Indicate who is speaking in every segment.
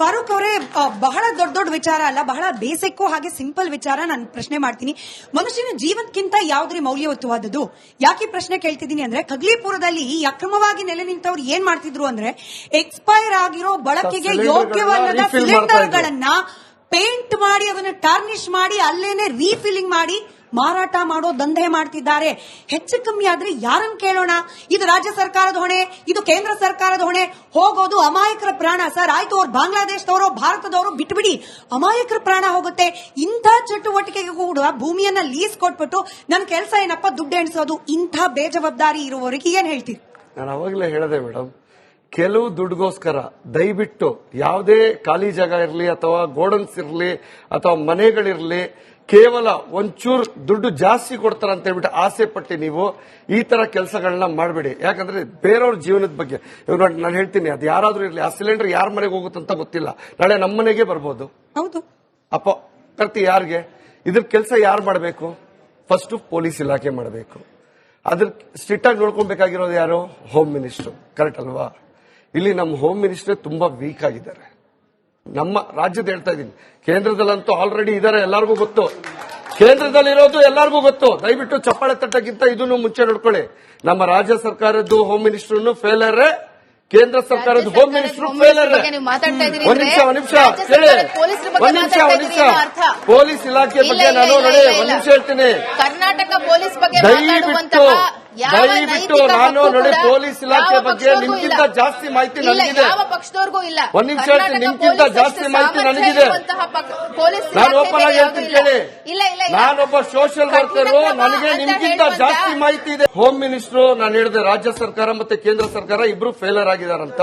Speaker 1: ಫಾರೂಕ್ ಅವರೇ ಬಹಳ ದೊಡ್ಡ ದೊಡ್ಡ ವಿಚಾರ ಅಲ್ಲ ಬಹಳ ಬೇಸಿಕ್ ಹಾಗೆ ಸಿಂಪಲ್ ವಿಚಾರ ನಾನು ಪ್ರಶ್ನೆ ಮಾಡ್ತೀನಿ. ಮನುಷ್ಯನ ಜೀವನಕ್ಕಿಂತ ಯಾವ್ದ್ರಿ ಮೌಲ್ಯಯುತವಾದದ್ದು ಯಾಕೆ ಪ್ರಶ್ನೆ ಕೇಳ್ತಿದ್ದೀನಿ ಅಂದ್ರೆ ಕಗ್ಲಿಪುರದಲ್ಲಿ ಈ ಅಕ್ರಮವಾಗಿ ನೆಲೆ ನಿಂತವ್ರು ಏನ್ ಮಾಡ್ತಿದ್ರು ಅಂದ್ರೆ ಎಕ್ಸ್ಪೈರ್ ಆಗಿರೋ ಬಳಕೆಗೆ ಯೋಗ್ಯವಲ್ಲದ ಸಿಲಿಂಡರ್ಗಳನ್ನ ಪೇಂಟ್ ಮಾಡಿ ಅದನ್ನ ಟಾರ್ನಿಶ್ ಮಾಡಿ ಅಲ್ಲೇನೆ ರೀಫಿಲಿಂಗ್ ಮಾಡಿ ಮಾರಾಟ ಮಾಡೋ ದಂಧೆ ಮಾಡ್ತಿದ್ದಾರೆ. ಹೆಚ್ಚು ಕಮ್ಮಿ ಆದ್ರೆ ಯಾರನ್ನ ಕೇಳೋಣ? ಇದು ರಾಜ್ಯ ಸರ್ಕಾರದ ಹೊಣೆ, ಇದು ಕೇಂದ್ರ ಸರ್ಕಾರದ ಹೊಣೆ. ಹೋಗೋದು ಅಮಾಯಕರ ಪ್ರಾಣ ಸರ್. ಆಯ್ತು, ಅವ್ರು ಬಾಂಗ್ಲಾದೇಶದವರು, ಭಾರತದವರು ಬಿಟ್ಬಿಡಿ. ಅಮಾಯಕರ ಪ್ರಾಣ ಹೋಗುತ್ತೆ. ಇಂಥ ಚಟುವಟಿಕೆಗೆ ಕೂಡ ಭೂಮಿಯನ್ನ ಲೀಸ್ ಕೊಟ್ಬಿಟ್ಟು ನನ್ನ ಕೆಲಸ ಏನಪ್ಪ? ದುಡ್ಡು ಎಣಿಸೋದು. ಇಂಥ ಬೇಜವಾಬ್ದಾರಿ ಇರುವವರಿಗೆ ಏನ್ ಹೇಳ್ತೀರಿ?
Speaker 2: ನಾನು ಅವಾಗಲೇ ಹೇಳಿದೆ ಮೇಡಮ್, ಕೆಲವು ದುಡ್ಡುಗೋಸ್ಕರ ದಯವಿಟ್ಟು ಯಾವುದೇ ಖಾಲಿ ಜಾಗ ಇರಲಿ ಅಥವಾ ಗೋಡನ್ಸ್ ಇರಲಿ ಅಥವಾ ಮನೆಗಳಿರಲಿ ಕೇವಲ ಒಂಚೂರು ದುಡ್ಡು ಜಾಸ್ತಿ ಕೊಡ್ತಾರ ಅಂತ ಹೇಳ್ಬಿಟ್ಟು ಆಸೆ ಪಟ್ಟಿ ನೀವು ಈ ತರ ಕೆಲಸಗಳನ್ನ ಮಾಡಬೇಡಿ. ಯಾಕಂದ್ರೆ ಬೇರೆಯವ್ರ ಜೀವನದ ಬಗ್ಗೆ ನಾನು ಹೇಳ್ತೀನಿ ಅದು ಯಾರಾದ್ರೂ ಇರಲಿ ಆ ಸಿಲಿಂಡರ್ ಯಾರ ಮನೆಗೆ ಹೋಗುತ್ತಂತ ಗೊತ್ತಿಲ್ಲ. ನಾಳೆ ನಮ್ಮ ಮನೆಗೆ ಬರ್ಬೋದು.
Speaker 1: ಹೌದು.
Speaker 2: ಅಪ್ಪ ಕರ್ತಿ ಯಾರಿಗೆ? ಇದ್ರ ಕೆಲಸ ಯಾರು ಮಾಡಬೇಕು? ಫಸ್ಟ್ ಪೊಲೀಸ್ ಇಲಾಖೆ ಮಾಡಬೇಕು. ಅದ್ರ ಸ್ಟ್ರಿಕ್ಟ್ ಆಗಿ ನೋಡ್ಕೊಬೇಕಾಗಿರೋದು ಯಾರು? ಹೋಮ್ ಮಿನಿಸ್ಟರ್ ಕರೆಕ್ಟ್ ಅಲ್ವಾ? ಇಲ್ಲಿ ನಮ್ಮ ಹೋಮ್ ಮಿನಿಸ್ಟರ್ ತುಂಬಾ ವೀಕ್ ಆಗಿದ್ದಾರೆ. ನಮ್ಮ ರಾಜ್ಯದ ಹೇಳ್ತಾ ಇದ್ದೀನಿ. ಕೇಂದ್ರದಲ್ಲಂತೂ ಆಲ್ರೆಡಿ ಇದಾರೆ ಎಲ್ಲರಿಗೂ ಗೊತ್ತು. ಕೇಂದ್ರದಲ್ಲಿರೋದು ಎಲ್ಲರಿಗೂ ಗೊತ್ತು. ದಯವಿಟ್ಟು ಚಪ್ಪಾಳೆ ತಟ್ಟಕ್ಕಿಂತ ಇದನ್ನು ಮುಂಚೆ ನೋಡ್ಕೊಳ್ಳಿ. ನಮ್ಮ ರಾಜ್ಯ ಸರ್ಕಾರದ್ದು ಹೋಮ್ ಮಿನಿಸ್ಟರ್ನು ಫೇಲರ್ ಕೇಂದ್ರ ಸರ್ಕಾರದ ಹೋಮ್ ಮಿನಿಸ್ಟರ್ ಫೇಲರ್
Speaker 3: ಮಿನಿಸ್ಟರ್
Speaker 2: ಒಂದ್ ನಿಮಿಷ ಒಂದ್ ನಿಮಿಷ. ಕೇಳಿ ಒಂದ್ ನಿಮಿಷ ಒಂದ್ ನಿಮಿಷ. ಪೊಲೀಸ್ ಇಲಾಖೆ ಬಗ್ಗೆ ನಾನು ನೋಡಿ ಒಂದ್ ನಿಮಿಷ ಹೇಳ್ತೀನಿ.
Speaker 3: ಕರ್ನಾಟಕ ಪೊಲೀಸ್ ಬಗ್ಗೆ
Speaker 2: ದಯವಿಟ್ಟು ದಯವಿಟ್ಟು ನಾನು ನೋಡಿ ಪೊಲೀಸ್ ಇಲಾಖೆ ಬಗ್ಗೆ ನಿಮ್ಗಿಂತ ಜಾಸ್ತಿ ಮಾಹಿತಿ ನನಗಿದೆ.
Speaker 3: ಯಾವ ಪಕ್ಷದವ್ರಿಗೂ ಇಲ್ಲ.
Speaker 2: ಒಂದ್ ನಿಮಿಷ ನಿಮ್ಗಿಂತ ಜಾಸ್ತಿ ಮಾಹಿತಿ ನನಗಿದೆ. ನಾನು ಓಪನ್ ಆಗಿ ಹೇಳ್ತೀನಿ. ಕೇಳಿ. ನಾನೊಬ್ಬ ಸೋಷಿಯಲ್ ವರ್ಕರ್ ನನಗೆ ನಿಮ್ಗಿಂತ ಜಾಸ್ತಿ ಮಾಹಿತಿ ಇದೆ. ಹೋಮ್ ಮಿನಿಸ್ಟರ್ ನಾನು ಹೇಳಿದೆ ರಾಜ್ಯ ಸರ್ಕಾರ ಮತ್ತೆ ಕೇಂದ್ರ ಸರ್ಕಾರ ಇಬ್ರು ಫೇಲರ್ ಆಗಿದಾರಂತ.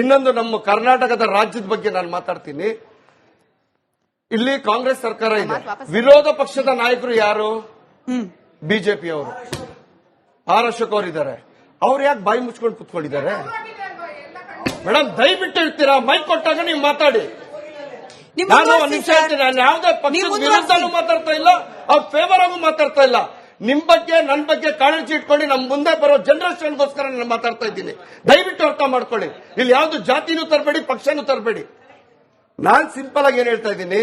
Speaker 2: ಇನ್ನೊಂದು ನಮ್ಮ ಕರ್ನಾಟಕದ ರಾಜ್ಯದ ಬಗ್ಗೆ ನಾನು ಮಾತಾಡ್ತೀನಿ. ಇಲ್ಲಿ ಕಾಂಗ್ರೆಸ್ ಸರ್ಕಾರ ಇದೆ. ವಿರೋಧ ಪಕ್ಷದ ನಾಯಕರು ಯಾರು? ಬಿಜೆಪಿ ಅವರು ಆರ್ ಅಶೋಕ್ ಅವರು ಇದ್ದಾರೆ ಅವ್ರು ಯಾಕೆ ಬಾಯಿ ಮುಚ್ಕೊಂಡು ಕುತ್ಕೊಂಡಿದ್ದಾರೆ? ಮೇಡಮ್ ದಯವಿಟ್ಟು ಇರ್ತೀರಾ? ಮೈಕ್ ಕೊಟ್ಟಾಗ ನೀವು ಮಾತಾಡಿ. ನಾನು ಒಂದ್ ನಿಮಿಷ ಹೇಳ್ತೀನಿ ನಾನು ಯಾವುದೇ ಪಕ್ಷದ. ವಿರುದ್ಧನೂ ಮಾತಾಡ್ತಾ ಇಲ್ಲ ಅವ್ರ ಫೇವರ್ ಆಗು ಮಾತಾಡ್ತಾ ಇಲ್ಲ. ನಿಮ್ ಬಗ್ಗೆ ನನ್ನ ಬಗ್ಗೆ ಕಾಳಜಿ ಇಟ್ಕೊಂಡು ನಮ್ ಮುಂದೆ ಬರೋ ಜನರೇಷನ್ಗೋಸ್ಕರ ನಾನು ಮಾತಾಡ್ತಾ ಇದ್ದೀನಿ. ದಯವಿಟ್ಟು ಅರ್ಥ ಮಾಡ್ಕೊಳ್ಳಿ. ಇಲ್ಲಿ ಯಾವ್ದು ಜಾತಿನೂ ತರಬೇಡಿ ಪಕ್ಷನೂ ತರಬೇಡಿ. ನಾನ್ ಸಿಂಪಲ್ ಆಗಿ ಏನ್ ಹೇಳ್ತಾ ಇದ್ದೀನಿ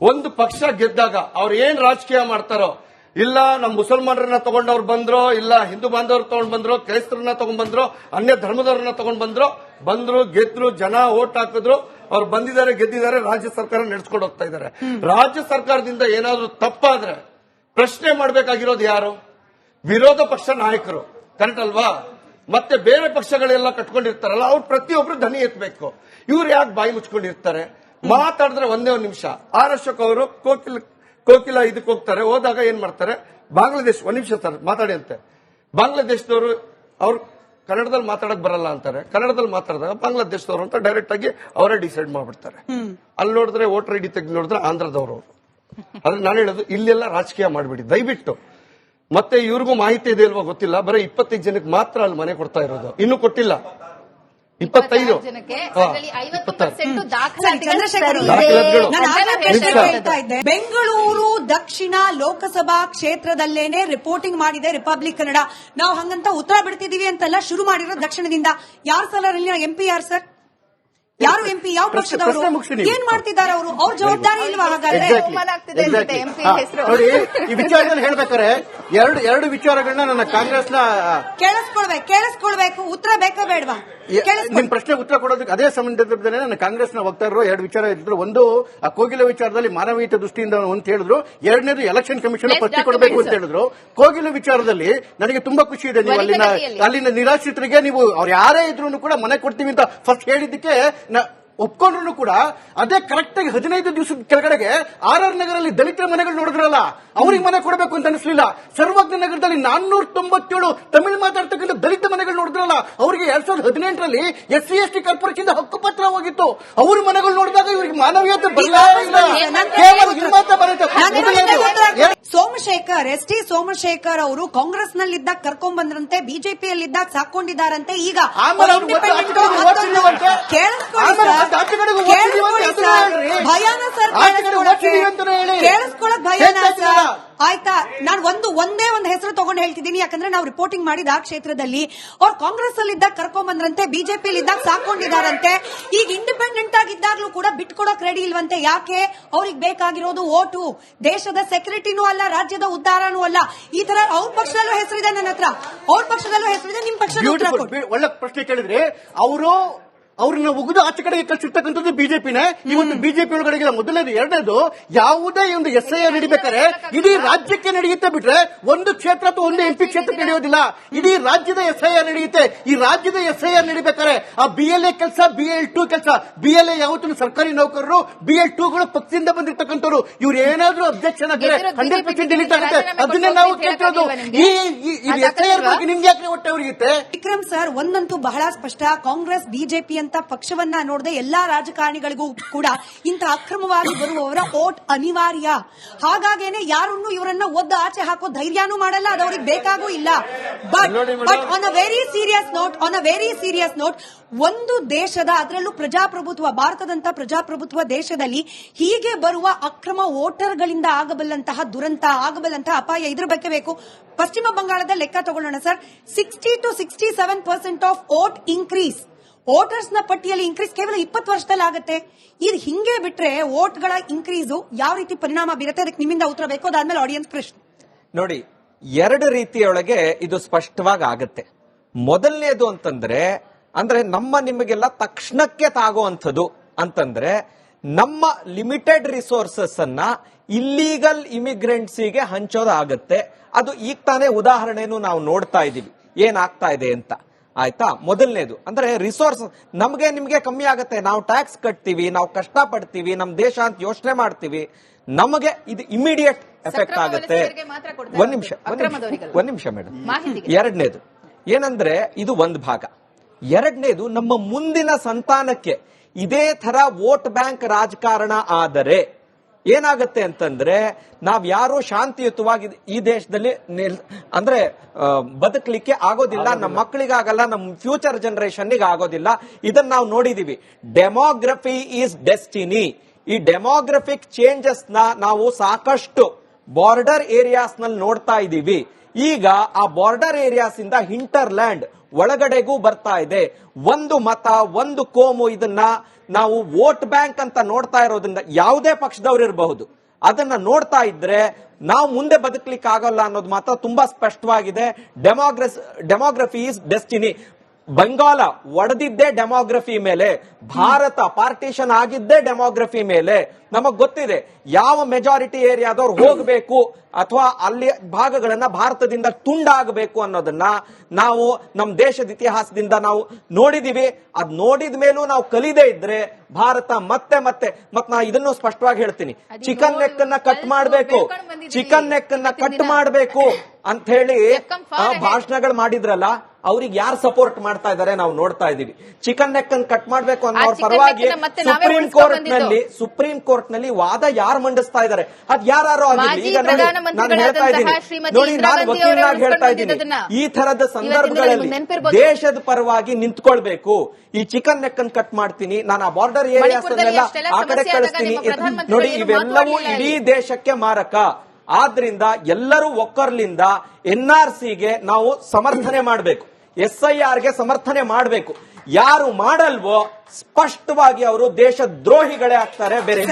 Speaker 2: ಒಂದು ಪಕ್ಷ ಗೆದ್ದಾಗ ಅವ್ರು ಏನ್ ರಾಜಕೀಯ ಮಾಡ್ತಾರೋ ಇಲ್ಲ ನಮ್ಮ ಮುಸಲ್ಮಾನರನ್ನ ತಗೊಂಡವ್ರು ಬಂದ್ರೋ ಇಲ್ಲ ಹಿಂದೂ ಬಾಂಧವರು ತಗೊಂಡ್ ಬಂದ್ರು ಕ್ರೈಸ್ತರನ್ನ ತಗೊಂಡ್ ಬಂದ್ರು ಅನ್ಯ ಧರ್ಮದವ್ರನ್ನ ತಗೊಂಡ್ ಬಂದ್ರು ಬಂದ್ರು ಗೆದ್ರು ಜನ ಓಟ್ ಹಾಕಿದ್ರು ಅವ್ರು ಬಂದಿದ್ದಾರೆ ಗೆದ್ದಿದ್ದಾರೆ ರಾಜ್ಯ ಸರ್ಕಾರ ನಡೆಸ್ಕೊಂಡು ಹೋಗ್ತಾ ಇದ್ದಾರೆ. ರಾಜ್ಯ ಸರ್ಕಾರದಿಂದ ಏನಾದ್ರೂ ತಪ್ಪಾದ್ರೆ ಪ್ರಶ್ನೆ ಮಾಡ್ಬೇಕಾಗಿರೋದು ಯಾರು? ವಿರೋಧ ಪಕ್ಷ ನಾಯಕರು. ಕರೆಕ್ಟ್ ಅಲ್ವಾ? ಮತ್ತೆ ಬೇರೆ ಪಕ್ಷಗಳೆಲ್ಲ ಕಟ್ಕೊಂಡಿರ್ತಾರಲ್ಲ ಅವ್ರು ಪ್ರತಿಯೊಬ್ರು ಧನಿ ಎತ್ತಬೇಕು ಇವ್ರು ಯಾಕೆ ಬಾಯಿ ಮುಚ್ಕೊಂಡಿರ್ತಾರೆ? ಮಾತಾಡಿದ್ರೆ ಒಂದೇ ಒಂದು ನಿಮಿಷ. ಆರ್ ಅಶೋಕ್ ಅವರು ಕೋಕಿಲ ಕೋಕಿಲ ಇದಕ್ಕೆ ಹೋಗ್ತಾರೆ ಹೋದಾಗ ಏನ್ ಮಾಡ್ತಾರೆ? ಬಾಂಗ್ಲಾದೇಶ್ ಒಂದ್ ನಿಮಿಷ ಸರ್ ಮಾತಾಡಿ ಅಂತೆ. ಬಾಂಗ್ಲಾದೇಶದವರು ಅವ್ರು ಕನ್ನಡದಲ್ಲಿ ಮಾತಾಡಕ್ ಬರಲ್ಲ ಅಂತಾರೆ. ಕನ್ನಡದಲ್ಲಿ ಮಾತಾಡಿದಾಗ ಬಾಂಗ್ಲಾದೇಶದವರು ಅಂತ ಡೈರೆಕ್ಟ್ ಆಗಿ ಅವರೇ ಡಿಸೈಡ್ ಮಾಡ್ಬಿಡ್ತಾರೆ. ಅಲ್ಲಿ ನೋಡಿದ್ರೆ ವೋಟರ್ ಐಡಿ ತೆಗೆದು ನೋಡಿದ್ರೆ ಆಂಧ್ರದವರು ಆದ್ರೆ ನಾನು ಹೇಳೋದು ಇಲ್ಲೆಲ್ಲ ರಾಜಕೀಯ ಮಾಡಬೇಡಿ. ದಯವಿಟ್ಟು. ಮತ್ತೆ ಇವ್ರಿಗೂ ಮಾಹಿತಿ ಇದೆ ಇಲ್ವಾ ಗೊತ್ತಿಲ್ಲ. ಬರೀ ಇಪ್ಪತ್ತೈದು ಜನಕ್ಕೆ ಮಾತ್ರ ಅಲ್ಲಿ ಮನೆ ಕೊಡ್ತಾ ಇರೋದು. ಇನ್ನು ಕೊಟ್ಟಿಲ್ಲ. ಇಪ್ಪತ್ತೈದು.
Speaker 1: ಬೆಂಗಳೂರು ದಕ್ಷಿಣ ಲೋಕಸಭಾ ಕ್ಷೇತ್ರದಲ್ಲೇನೆ ರಿಪೋರ್ಟಿಂಗ್ ಮಾಡಿದೆ ರಿಪಬ್ಲಿಕ್ ಕನ್ನಡ ನಾವು ಹಂಗಂತ ಉತ್ತರ ಬಿಡ್ತಿದೀವಿ ಅಂತೆಲ್ಲ ಶುರು ಮಾಡಿರೋ ದಕ್ಷಿಣದಿಂದ. ಯಾರು ಸಲ ಎಂಪಿ ಯಾರು ಸರ್? ಯಾರು ಎಂಪಿ ಯಾವ ಪಕ್ಷದವರು? ಏನ್ ಮಾಡ್ತಿದ್ದಾರೆ ಅವರು? ಅವ್ರ ಜವಾಬ್ದಾರಿ ಇಲ್ವಾ ಹಾಗಾದ್ರೆ?
Speaker 4: ಈ ವಿಚಾರದಲ್ಲಿ ಹೇಳ್ಬೇಕಾದ್ರೆ ಎರಡು ಎರಡು ವಿಚಾರಗಳನ್ನ ನನ್ನ ಕಾಂಗ್ರೆಸ್ನ
Speaker 1: ಕೇಳಿಸ್ಕೊಳ್ಬೇಕು ಕೇಳಿಸ್ಕೊಳ್ಬೇಕು ಉತ್ತರ ಬೇಕಾ ಬೇಡವಾ?
Speaker 4: ನಿಮ್ ಪ್ರಶ್ನೆ ಉತ್ತರ ಕೊಡೋದಕ್ಕೆ ಅದೇ ಸಂದರ್ಭದಲ್ಲಿ ನನ್ನ ಕಾಂಗ್ರೆಸ್ನ ವಕ್ತಾರರು ಎರಡು ವಿಚಾರ ಇದ್ರು. ಒಂದು ಆ ಕೋಗಿಲ ವಿಚಾರದಲ್ಲಿ ಮಾನವೀಯತೆ ದೃಷ್ಟಿಯಿಂದ ಅಂತ ಹೇಳಿದ್ರು. ಎರಡನೇದು ಎಲೆಕ್ಷನ್ ಕಮಿಷನ್ ಪಟ್ಟಿ ಕೊಡಬೇಕು ಅಂತ ಹೇಳಿದ್ರು. ಕೋಗಿಲ ವಿಚಾರದಲ್ಲಿ ನನಗೆ ತುಂಬಾ ಖುಷಿ ಇದೆ ನೀವು ಅಲ್ಲಿನ ಅಲ್ಲಿನ ನಿರಾಶ್ರಿತರಿಗೆ ನೀವು ಅವ್ರು ಯಾರೇ ಇದ್ರು ಕೂಡ ಮನೆ ಕೊಡ್ತೀವಿ ಅಂತ ಫಸ್ಟ್ ಹೇಳಿದ್ದಕ್ಕೆ ನ- ಒಪ್ಕೊಂಡ್ರು ಕೂಡ ಅದೇ ಕರೆಕ್ಟ್ ಆಗಿ ಹದಿನೈದು ದಿವಸದ ಕೆಳಗಡೆಗೆ ಆರ್ ಆರ್ ನಗರಲ್ಲಿ ದಲಿತರ ಮನೆಗಳು ನೋಡಿದ್ರಲ್ಲ ಅವ್ರಿಗೆ ಮನೆ ಕೊಡಬೇಕು ಅಂತ ಅನಿಸ್ಲಿಲ್ಲ. ಸರ್ವಜ್ಞ ನಗರದಲ್ಲಿ ನಾನ್ನೂರ ತೊಂಬತ್ತೇಳು ತಮಿಳು ಮಾತಾಡ್ತಕ್ಕಂಥ ದಲಿತ ಮನೆಗಳು ನೋಡಿದ್ರಲ್ಲ ಅವರಿಗೆ ಎರಡ್ ಸಾವಿರದ ಹದಿನೆಂಟರಲ್ಲಿ S C S T corporation ಹಕ್ಕು ಪತ್ರ ಹೋಗಿತ್ತು. ಅವ್ರ ಮನೆಗಳು ನೋಡಿದಾಗ ಇವ್ರಿಗೆ ಮಾನವೀಯತೆ.
Speaker 1: ಸೋಮಶೇಖರ್ ಎಸ್ ಟಿ ಸೋಮಶೇಖರ್ ಅವರು ಕಾಂಗ್ರೆಸ್ ನಲ್ಲಿದ್ದಾಗ ಕರ್ಕೊಂಡ್ ಬಂದ್ರಂತೆ ಬಿಜೆಪಿಯಲ್ಲಿದ್ದಾಗ ಸಾಕೊಂಡಿದ್ದಾರಂತೆ. ಈಗ
Speaker 4: ಆಮೇಲೆ
Speaker 1: ಭಯಾನ ಸರ್. ಕೇಳಿಸ್ಕೊಳಕ್ ಭಯಾನ ಆಯ್ತಾ? ನಾನು ಒಂದು ಒಂದೇ ಒಂದು ಹೆಸರು ತಗೊಂಡು ಹೇಳ್ತಿದ್ದೀನಿ. ಯಾಕಂದ್ರೆ ನಾವು ರಿಪೋರ್ಟಿಂಗ್ ಮಾಡಿದ ಆ ಕ್ಷೇತ್ರದಲ್ಲಿ ಅವ್ರು ಕಾಂಗ್ರೆಸ್ ಅಲ್ಲಿ ಇದ್ದಾಗ ಕರ್ಕೊಂಡ್ಬಂದ್ರಂತೆ ಬಿಜೆಪಿ ಇದ್ದಾಗ ಸಾಕೊಂಡಿದಾರಂತೆ ಈಗ ಇಂಡಿಪೆಂಡೆಂಟ್ ಆಗಿದ್ದಾಗ್ಲೂ ಕೂಡ ಬಿಟ್ಕೊಡಕ್ ರೆಡಿ ಇಲ್ವಂತೆ. ಯಾಕೆ? ಅವ್ರಿಗೆ ಬೇಕಾಗಿರೋದು ಓಟು. ದೇಶದ ಸೆಕ್ಯೂರಿಟಿನೂ ಅಲ್ಲ ರಾಜ್ಯದ ಉದ್ದಾರನೂ ಅಲ್ಲ. ಈ ತರ ಅವ್ರ ಪಕ್ಷದಲ್ಲೂ ಹೆಸರಿದೆ ನನ್ನ ಹತ್ರ. ಅವ್ರ ಪಕ್ಷದಲ್ಲೂ ಹೆಸರಿದೆ ನಿಮ್ ಪಕ್ಷದಲ್ಲೂ
Speaker 4: ಒಳ್ಳೆ ಪ್ರಶ್ನೆ ಕೇಳಿದ್ರೆ ಅವರು ಅವ್ರನ್ನ ಉಗಿದು ಆಚೆ ಕಡೆಗೆ ಕಳಿಸಿರ್ತಕ್ಕಂಥದ್ದು ಬಿಜೆಪಿನೇ. ಇವತ್ತು ಬಿಜೆಪಿ ಒಳಗಡೆ ಮೊದಲನೇದು ಎರಡನೇದು ಯಾವುದೇ ಒಂದು ಎಸ್ ಐ ಆರ್ ನಡಿಬೇಕಾದ್ರೆ ಇಡೀ ರಾಜ್ಯಕ್ಕೆ ನಡೆಯುತ್ತೆ ಬಿಟ್ರೆ ಒಂದು ಕ್ಷೇತ್ರ ಅಥವಾ ಒಂದು ಎಂಪಿ ಕ್ಷೇತ್ರ ನಡೆಯೋದಿಲ್ಲ. ಇಡೀ ರಾಜ್ಯದ ಎಸ್ ಐ ಆರ್ ನಡೆಯುತ್ತೆ. ಈ ರಾಜ್ಯದ ಎಸ್ ಐ ಆರ್ ನಡಿಬೇಕಾದ್ರೆ ಆ ಬಿ ಎಲ್ ಎ ಕೆಲಸ ಬಿ ಎಲ್ ಟು ಕೆಲಸ. ಬಿ ಎಲ್ ಎ ಯಾವತ್ತೂ ಸರ್ಕಾರಿ ನೌಕರರು ಬಿ ಎಲ್ ಟೂಗಳು ಪಕ್ಷದಿಂದ ಬಂದಿರತಕ್ಕಂಥವ್ರು. ಇವ್ರು ಏನಾದ್ರೂ ಅಬ್ಜೆಕ್ಷನ್
Speaker 3: ಆದ್ರೆ
Speaker 4: ಹಂಡ್ರೆಡ್ ಪರ್ಸೆಂಟ್ ಡಿಲೀಟ್ ಆಗುತ್ತೆ. ಅದನ್ನೇ ನಾವು ಕೇಳ್ತಿರೋದು. ಈ ಈ ಎಸ್ ಐ ಆರ್? ಬಗ್ಗೆ ನಿಮ್ಗೆ ಯಾಕೆ ಹೊಟ್ಟೆ ಅವ್ರಿಗೆ
Speaker 1: ವಿಕ್ರಮ್ ಸರ್ ಒಂದಂತೂ ಬಹಳ ಸ್ಪಷ್ಟ. ಕಾಂಗ್ರೆಸ್ ಬಿಜೆಪಿ ಅಂತ ಪಕ್ಷವನ್ನ ನೋಡದೆ ಎಲ್ಲಾ ರಾಜಕಾರಣಿಗಳಿಗೂ ಕೂಡ ಇಂಥ ಅಕ್ರಮವಾಗಿ ಬರುವವರ ಓಟ್ ಅನಿವಾರ್ಯ. ಹಾಗಾಗೇನೆ ಯಾರನ್ನು ಇವರನ್ನ ಒದ್ದು ಆಚೆ ಹಾಕೋ ಧೈರ್ಯನೂ ಮಾಡಲ್ಲ ಅದು ಅವ್ರಿಗೆ ಬೇಕಾಗೂ ಇಲ್ಲ. But. But on a very serious note on a very serious note ಒಂದು ದೇಶದ ಅದರಲ್ಲೂ ಪ್ರಜಾಪ್ರಭುತ್ವ ಭಾರತದಂತ ಪ್ರಜಾಪ್ರಭುತ್ವ ದೇಶದಲ್ಲಿ ಹೀಗೆ ಬರುವ ಅಕ್ರಮ ವೋಟರ್ಗಳಿಂದ ಆಗಬಲ್ಲಂತಹ ದುರಂತ ಆಗಬಲ್ಲಂತಹ ಅಪಾಯ ಇದ್ರ ಬಗ್ಗೆ ಬೇಕು. ಪಶ್ಚಿಮ ಬಂಗಾಳದ ಲೆಕ್ಕ ತಗೊಳ್ಳೋಣ sir. Sixty two sixty seven percent of vote increase ವೋಟರ್ಸ್ನ ಪಟ್ಟಿಯಲ್ಲಿ ಇನ್ಕ್ರೀಸ್ ಕೇವಲ ಇಪ್ಪತ್ತು ವರ್ಷದಲ್ಲಿ ಆಗುತ್ತೆ. ಇದು ಹಿಂಗೆ ಬಿಟ್ರೆ ವೋಟ್ಗಳ ಇನ್ಕ್ರೀಸು ಯಾವ ರೀತಿ ಪರಿಣಾಮ ಬೀರುತ್ತೆ? ಅದಕ್ಕೆ ನಿಮ್ಮಿಂದ ಉತ್ತರ ಬೇಕು. ಅದಾದ್ಮೇಲೆ ಆಡಿಯನ್ಸ್ ಪ್ರಶ್ನೆ.
Speaker 5: ನೋಡಿ, ಎರಡು ರೀತಿಯೊಳಗೆ ಇದು ಸ್ಪಷ್ಟವಾಗಿ ಆಗುತ್ತೆ. ಮೊದಲನೇದು ಅಂತಂದ್ರೆ, ಅಂದ್ರೆ ನಮ್ಮ ನಿಮಗೆಲ್ಲ ತಕ್ಷಣಕ್ಕೆ ತಾಗುವಂಥದ್ದು ಅಂತಂದ್ರೆ, ನಮ್ಮ ಲಿಮಿಟೆಡ್ ರಿಸೋರ್ಸಸ್ ಅನ್ನ ಇಲ್ಲೀಗಲ್ ಇಮಿಗ್ರೆಂಟ್ಸಿಗೆ ಹಂಚೋದಾಗತ್ತೆ ಅದು ಈಗ ತಾನೇ ಉದಾಹರಣೆಯನ್ನು ನಾವು ನೋಡ್ತಾ ಇದ್ದೀವಿ ಏನಾಗ್ತಾ ಇದೆ ಅಂತ. ಆಯ್ತಾ? ಮೊದಲನೇದು. ಅಂದ್ರೆ ರಿಸೋರ್ಸ್ ನಮ್ಗೆ ನಿಮ್ಗೆ ಕಮ್ಮಿ ಆಗುತ್ತೆ. ನಾವು ಟ್ಯಾಕ್ಸ್ ಕಟ್ತೀವಿ ನಾವು ಕಷ್ಟ ಪಡ್ತೀವಿ ನಮ್ ದೇಶ ಅಂತ ಯೋಚನೆ ಮಾಡ್ತೀವಿ. ನಮಗೆ ಇದು ಇಮಿಡಿಯೇಟ್ ಎಫೆಕ್ಟ್ ಆಗುತ್ತೆ. ಒಂದ್ ನಿಮಿಷ. ಒಂದ್ ನಿಮಿಷ, ಮೇಡಮ್. ಎರಡನೇದು. ಏನಂದ್ರೆ ಇದು ಒಂದು ಭಾಗ. ಎರಡನೇದು ನಮ್ಮ ಮುಂದಿನ ಸಂತಾನಕ್ಕೆ ಇದೇ ತರ ವೋಟ್ ಬ್ಯಾಂಕ್ ರಾಜಕಾರಣ ಆದರೆ ಏನಾಗುತ್ತೆ ಅಂತಂದ್ರೆ ನಾವ್ ಯಾರು ಶಾಂತಿಯುತವಾಗಿ ಈ ದೇಶದಲ್ಲಿ ನಿಲ್- ಅಂದ್ರೆ ಬದುಕಲಿಕ್ಕೆ ಆಗೋದಿಲ್ಲ ನಮ್ಮ ಮಕ್ಕಳಿಗಾಗಲ್ಲ ನಮ್ಮ ಫ್ಯೂಚರ್ ಜನರೇಷನ್ಗೆ ಆಗೋದಿಲ್ಲ. ಇದನ್ನ ನಾವು ನೋಡಿದೀವಿ. ಡೆಮೋಗ್ರಫಿ ಈಸ್ ಡೆಸ್ಟಿನಿ ಈ ಡೆಮೋಗ್ರಫಿಕ್ ಚೇಂಜಸ್ನ ನಾವು ಸಾಕಷ್ಟು ಬಾರ್ಡರ್ ಏರಿಯಾಸ್ನಲ್ಲಿ ನೋಡ್ತಾ ಇದ್ದೀವಿ ಈಗ ಆ ಬಾರ್ಡರ್ ಏರಿಯಾಸ್ ಇಂದ ಹಿಂಟರ್ಲ್ಯಾಂಡ್ ಒಳಗಡೆಗೂ ಬರ್ತಾ ಇದೆ. ಒಂದು ಮತ, ಒಂದು ಕೋಮು ಇದನ್ನ ನಾವು ವೋಟ್ ಬ್ಯಾಂಕ್ ಅಂತ ನೋಡ್ತಾ ಇರೋದ್ರಿಂದ ಯಾವುದೇ ಪಕ್ಷದವ್ರು ಇರಬಹುದು. ಅದನ್ನ ನೋಡ್ತಾ ಇದ್ರೆ ನಾವು ಮುಂದೆ ಬದುಕಲಿಕ್ಕೆ ಆಗಲ್ಲ ಅನ್ನೋದು ಮಾತ್ರ ತುಂಬಾ ಸ್ಪಷ್ಟವಾಗಿದೆ. ಡೆಮೋಗ್ರಸ್ ಡೆಮೋಗ್ರಫಿ ಇಸ್ ಡೆಸ್ಟಿನಿ ಬಂಗಾಲ ಒಡೆದಿದ್ದೇ ಡೆಮೋಗ್ರಫಿ ಮೇಲೆ ಭಾರತ ಪಾರ್ಟಿಷನ್ ಆಗಿದ್ದೇ ಡೆಮೋಗ್ರಫಿ ಮೇಲೆ. ನಮಗ್ ಗೊತ್ತಿದೆ ಯಾವ ಮೆಜಾರಿಟಿ ಏರಿಯಾದವ್ರು ಹೋಗಬೇಕು ಅಥವಾ ಅಲ್ಲಿ ಭಾಗಗಳನ್ನ ಭಾರತದಿಂದ ತುಂಡಾಗಬೇಕು ಅನ್ನೋದನ್ನ ನಾವು ನಮ್ಮ ದೇಶದ ಇತಿಹಾಸದಿಂದ ನಾವು ನೋಡಿದೀವಿ. ಅದ್ ನೋಡಿದ ಮೇಲೂ ನಾವು ಕಲಿದೇ ಇದ್ರೆ ಭಾರತ ಮತ್ತೆ ಮತ್ತೆ ಮತ್ ನಾ ಇದನ್ನು ಸ್ಪಷ್ಟವಾಗಿ ಹೇಳ್ತೀನಿ. ಚಿಕನ್ ನೆಕ್ ಅನ್ನ ಕಟ್ ಮಾಡ್ಬೇಕು. ಚಿಕನ್ ನೆಕ್ ಅನ್ನ ಕಟ್ ಮಾಡ್ಬೇಕು ಅಂತ ಹೇಳಿ. ಭಾಷಣಗಳು ಮಾಡಿದ್ರಲ್ಲ ಅವ್ರಿಗೆ ಯಾರು ಸಪೋರ್ಟ್ ಮಾಡ್ತಾ ಇದಾರೆ ನಾವು ನೋಡ್ತಾ ಇದೀವಿ ಚಿಕನ್ ನೆಕ್ ಅನ್ನು ಕಟ್ ಮಾಡ್ಬೇಕು ಅಂತ
Speaker 3: ಆ
Speaker 5: ಅವ್ರ
Speaker 3: chicken
Speaker 5: ಪರವಾಗಿ ಸುಪ್ರೀಂ ಕೋರ್ಟ್ನಲ್ಲಿ ಸುಪ್ರೀಂ ಕೋರ್ಟ್ನಲ್ಲಿ ವಾದ ಯಾರು ಮಂಡಿಸ್ತಾ ಇದಾರೆ? ಅದ್ ಯಾರು ಆಗಿರ್ಲಿ. ಈಗ ನೋಡಿ ನಾನು ಹೇಳ್ತಾ ಇದ್ದೀನಿ. ನೋಡಿ ನಾನು ವಕೀಲನಾಗಿ ಹೇಳ್ತಾ ಇದ್ದೀನಿ. ಈ ತರದ ಸಂದರ್ಭಗಳಲ್ಲಿ ದೇಶದ ಪರವಾಗಿ ನಿಂತ್ಕೊಳ್ಬೇಕು. ಈ ಚಿಕನ್ ನೆಕ್ ಅನ್ನು ಕಟ್ ಮಾಡ್ತೀನಿ. ನಾನು ಆ ಬಾರ್ಡರ್ ಏರಿಯಾಸ್ ಆ ಕಡೆ ಕಳಿಸ್ತೀನಿ. ನೋಡಿ ಇವೆಲ್ಲವೂ ಇಡೀ ದೇಶಕ್ಕೆ ಮಾರಕ. ಆದ್ರಿಂದ ಎಲ್ಲರೂ ಒಕ್ಕರ್ಲಿಂದ ಎನ್ ಆರ್ ಸಿಗೆ ನಾವು ಸಮರ್ಥನೆ ಮಾಡಬೇಕು. ಎಸ್ ಐ ಆರ್ಗೆ ಸಮರ್ಥನೆ ಮಾಡಬೇಕು. ಯಾರು ಮಾಡಲ್ವೋ ಸ್ಪಷ್ಟವಾಗಿ ಅವರು ದೇಶ ದ್ರೋಹಿಗಳೇ ಆಗ್ತಾರೆ, ಬೇರೆ